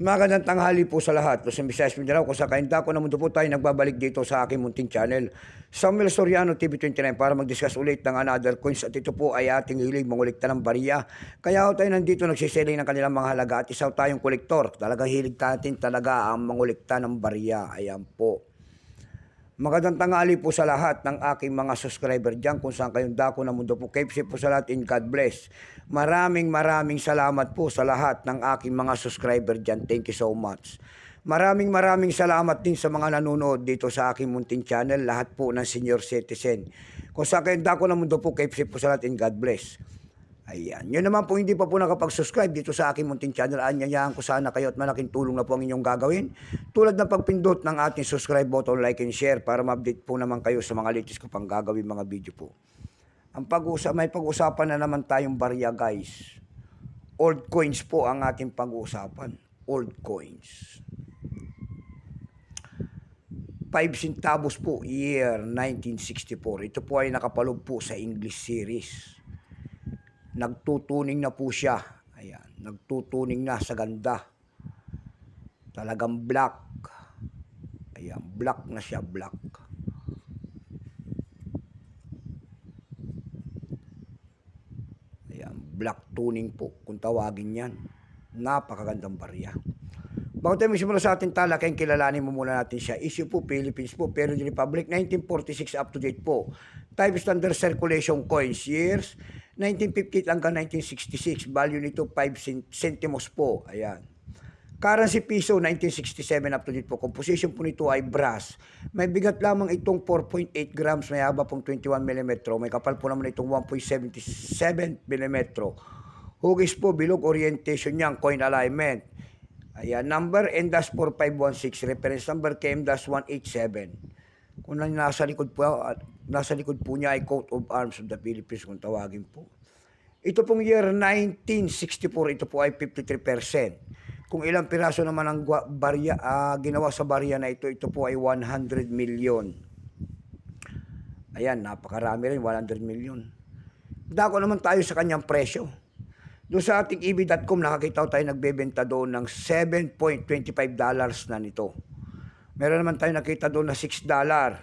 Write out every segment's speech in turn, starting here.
Magandang tanghali po sa lahat. Los Visayas Mindanao, kung sa kainda ko na mundo po tayo nagbabalik dito sa aking munting channel. Samuel Soriano TV29 para mag-discuss ulit ng another coins at ito po ay ating hilig mangulikta ng bariya. Kaya ho tayo nandito nagsiselling ng kanilang mga halaga at isaw tayong kolektor. Talagang hilig natin talaga ang mangulikta ng bariya. Ayan po. Magandang tanghali po sa lahat ng aking mga subscriber dyan kung saan kayong dako ng mundo po. Safe po sa lahat in God bless. Maraming maraming salamat po sa lahat ng aking mga subscriber dyan. Thank you so much. Maraming maraming salamat din sa mga nanonood dito sa aking munting channel. Lahat po ng senior citizen. Kung saan kayong dako ng mundo po, safe po sa lahat in God bless. Ayan. Yun naman po hindi pa po nakapag-subscribe dito sa aking munting channel. Anyayahan ko sana kayo at malaking tulong na po ang inyong gagawin. Tulad ng pagpindot ng ating subscribe button, like and share para ma-update po naman kayo sa mga latest ko pang gagawin mga video po. Ang pag-usap, may pag-usapan na naman tayong barya guys. Old coins po ang ating pag-uusapan. Old coins. 5 centavos po, year 1964. Ito po ay nakapalog po sa English series nagtutuning na po siya. Ayan, nagtutuning na sa ganda. Talagang black. Ayan, black na siya, black. Ayan, black tuning po, kung tawagin yan. Napakagandang barya. Bago tayo magsimula sa ating talakayin, kilalanin mo muna natin siya. Issue po, Philippines po, pero Republic, 1946 up to date po. Type standard circulation coins, years, 1958 hanggang 1966. Value nito 5 centimos po. Ayan. Currency piso 1967 up to date po. Composition po nito ay brass. May bigat lamang itong 4.8 grams, may haba pong 21 mm. May kapal po naman itong 1.77 mm. Hugis po, bilog orientation niyan, coin alignment. Ayan, number N-4516, reference number KM-187. Kung nasa likod po, at nasa likod po niya ay coat of arms of the Philippines kung tawagin po. Ito pong year 1964, ito po ay 53%. Kung ilang piraso naman ang barya, ah, ginawa sa barya na ito, ito po ay 100 million. Ayan, napakarami rin, 100 million. Dako naman tayo sa kanyang presyo. Doon sa ating EB.com, nakakita tayo nagbebenta doon ng 7.25 dollars na nito. Meron naman tayo nakita doon na 6 dollar.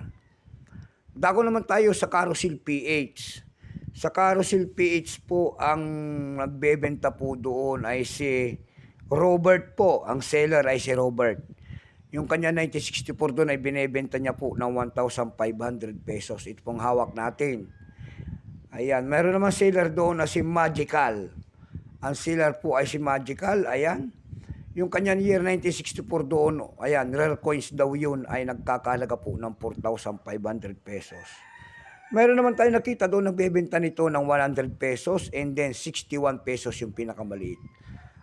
Dako naman tayo sa Carousel PH. Sa Carousel PH po, ang nagbebenta po doon ay si Robert po. Ang seller ay si Robert. Yung kanya 1964 doon ay binebenta niya po ng 1,500 pesos. Ito pong hawak natin. Ayan, meron naman seller doon na si Magical. Ang seller po ay si Magical, ayan. Yung kanyang year 1964 doon, ayan, rare coins daw yun ay nagkakalaga po ng 4,500 pesos. Meron naman tayo nakita doon nagbebenta nito ng 100 pesos and then 61 pesos yung pinakamaliit.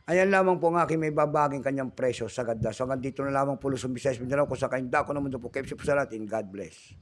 Ayan lamang po ang aking may babaging kanyang presyo sa ganda. So hanggang dito na lamang po Luzon, Visayas, Mindanao. Kung sa kayong dako na mundo po, keep po sa lahat and God bless.